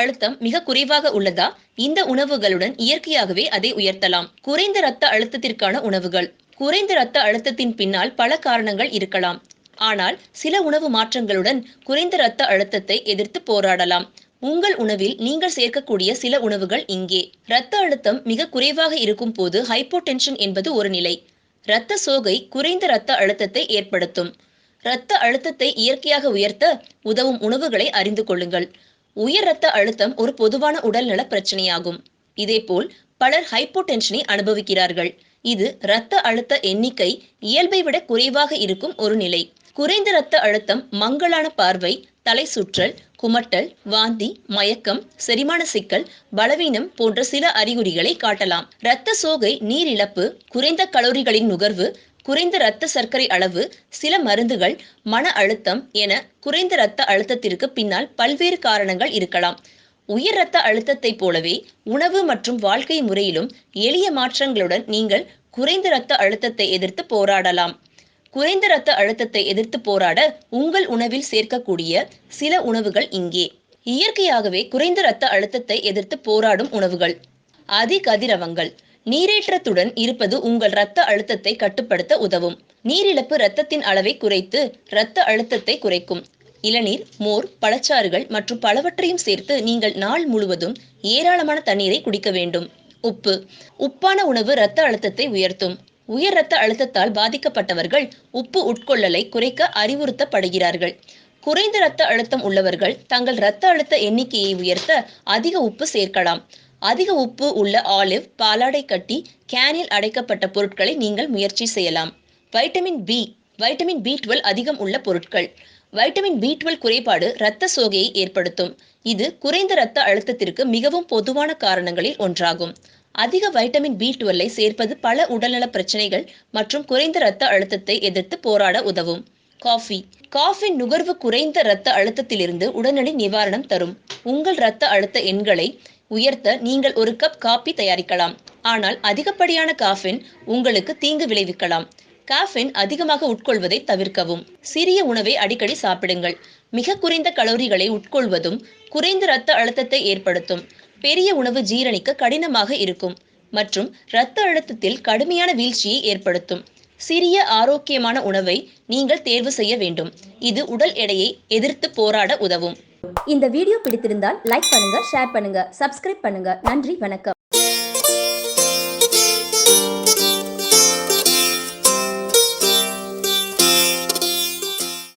அழுத்தம் மிக குறைவாக உள்ளதா? இந்த உணவுகளுடன் இயற்கையாகவே அதை உயர்த்தலாம். குறைந்த இரத்த அழுத்தத்திற்கான உணவுகள். குறைந்த இரத்த அழுத்தத்தின் பின்னால் பல காரணங்கள் இருக்கலாம். ஆனால் சில உணவு மாற்றங்களுடன் குறைந்த இரத்த அழுத்தத்தை எதிர்த்து போராடலாம். உங்கள் உணவில் நீங்கள் சேர்க்கக்கூடிய சில உணவுகள் இங்கே. இரத்த அழுத்தம் மிக குறைவாக இருக்கும் போது ஹைப்போடென்ஷன் என்பது ஒரு நிலை. இரத்த சோகை குறைந்த இரத்த அழுத்தத்தை ஏற்படுத்தும். இரத்த அழுத்தத்தை இயற்கையாக உயர்த்த உதவும் உணவுகளை அறிந்து கொள்ளுங்கள். உயர் இரத்த அழுத்தம் ஒரு பொதுவான உடல்நல பிரச்சனையாகும். இதேபோல் பலர் ஹைப்போடென்ஷனை அனுபவிக்கிறார்கள். இது இரத்த அழுத்த எண்ணிக்கை இயல்பை விட குறைவாக இருக்கும் ஒரு நிலை. குறைந்த இரத்த அழுத்தம் மங்கலான பார்வை தலை சுற்றல் குமட்டல் வாந்தி மயக்கம் செரிமான சிக்கல் பலவீனம் போன்ற சில அறிகுறிகளை காட்டலாம். இரத்த சோகை நீரிழப்பு குறைந்த கலோரிகளின் நுகர்வு குறைந்த இரத்த சர்க்கரை அளவு சில மருந்துகள் மன அழுத்தம் என குறைந்த இரத்த அழுத்தத்திற்கு பின்னால் பல்வேறு காரணங்கள் இருக்கலாம். உயர் இரத்த அழுத்தத்தை போலவே உணவு மற்றும் வாழ்க்கை முறையிலும் எளிய மாற்றங்களுடன் நீங்கள் குறைந்த இரத்த அழுத்தத்தை எதிர்த்து போராடலாம். குறைந்த இரத்த அழுத்தத்தை எதிர்த்து போராட உங்கள் உணவில் சேர்க்கக்கூடிய சில உணவுகள் இங்கே. இயற்கையாகவே குறைந்த இரத்த அழுத்தத்தை எதிர்த்து போராடும் உணவுகள். அதிகதிரவங்கள் நீரேற்றத்துடன் இருப்பது உங்கள் இரத்த அழுத்தத்தை கட்டுப்படுத்த உதவும். நீரிழப்பு இரத்தத்தின் அளவை குறைத்து இரத்த அழுத்தத்தை குறைக்கும். இளநீர் மோர் பழச்சாறுகள் மற்றும் பலவற்றையும் சேர்த்து நீங்கள் நாள் முழுவதும் ஏராளமான தண்ணீரை குடிக்க வேண்டும். உப்பு. உப்பான உணவு இரத்த அழுத்தத்தை உயர்த்தும். உயர் இரத்த அழுத்தத்தால் பாதிக்கப்பட்டவர்கள் உப்பு உட்கொள்ளலை குறைக்க அறிவுறுத்தப்படுகிறார்கள். குறைந்த இரத்த அழுத்தம் உள்ளவர்கள் தங்கள் இரத்த அழுத்த எண்ணிக்கையை உயர்த்த அதிக உப்பு சேர்க்கலாம். அதிக உப்பு உள்ள ஆலிவ் பாலாடை கட்டி கேனில் அடைக்கப்பட்ட பொருட்களை நீங்கள் முயற்சி செய்யலாம். Vitamin B vitamin B twelve அதிகம் உள்ள பொருட்கள். வைட்டமின் பி டுவெல் குறைபாடு இரத்த சோகையை ஏற்படுத்தும். இது குறைந்த இரத்த அழுத்தத்திற்கு மிகவும் பொதுவான காரணங்களில் ஒன்றாகும். அதிக வைட்டமின் பி டுவெல்லை சேர்ப்பது பல உடல்நல பிரச்சனைகள் மற்றும் குறைந்த இரத்த அழுத்தத்தை எதிர்த்து போராட உதவும். காஃபி காஃபின் நுகர்வு குறைந்த இரத்த அழுத்தத்திலிருந்து உடனடி நிவாரணம் தரும். உங்கள் இரத்த அழுத்த எண்களை உயர்த்த நீங்கள் ஒரு கப் காபி தயாரிக்கலாம். ஆனால் அதிகப்படியான காஃபின் உங்களுக்கு தீங்கு விளைவிக்கலாம். காஃபின் அதிகமாக உட்கொள்வதை தவிர்க்கவும். சிறிய உணவை அடிக்கடி சாப்பிடுங்கள். மிக குறைந்த கலோரிகளை உட்கொள்வதும் குறைந்த இரத்த அழுத்தத்தை ஏற்படுத்தும். பெரிய உணவு ஜீரணிக்க கடினமாக இருக்கும். மற்றும் இரத்த அழுத்தத்தில் கடுமையான வீழ்ச்சியை ஏற்படுத்தும். சிறிய ஆரோக்கியமான உணவை நீங்கள் தேர்வு செய்ய வேண்டும். இது உடல் எடையை எதிர்த்து போராட உதவும். இந்த வீடியோ பிடித்திருந்தால் லைக் பண்ணுங்க ஷேர் பண்ணுங்க சப்ஸ்கிரைப் பண்ணுங்க. நன்றி வணக்கம்.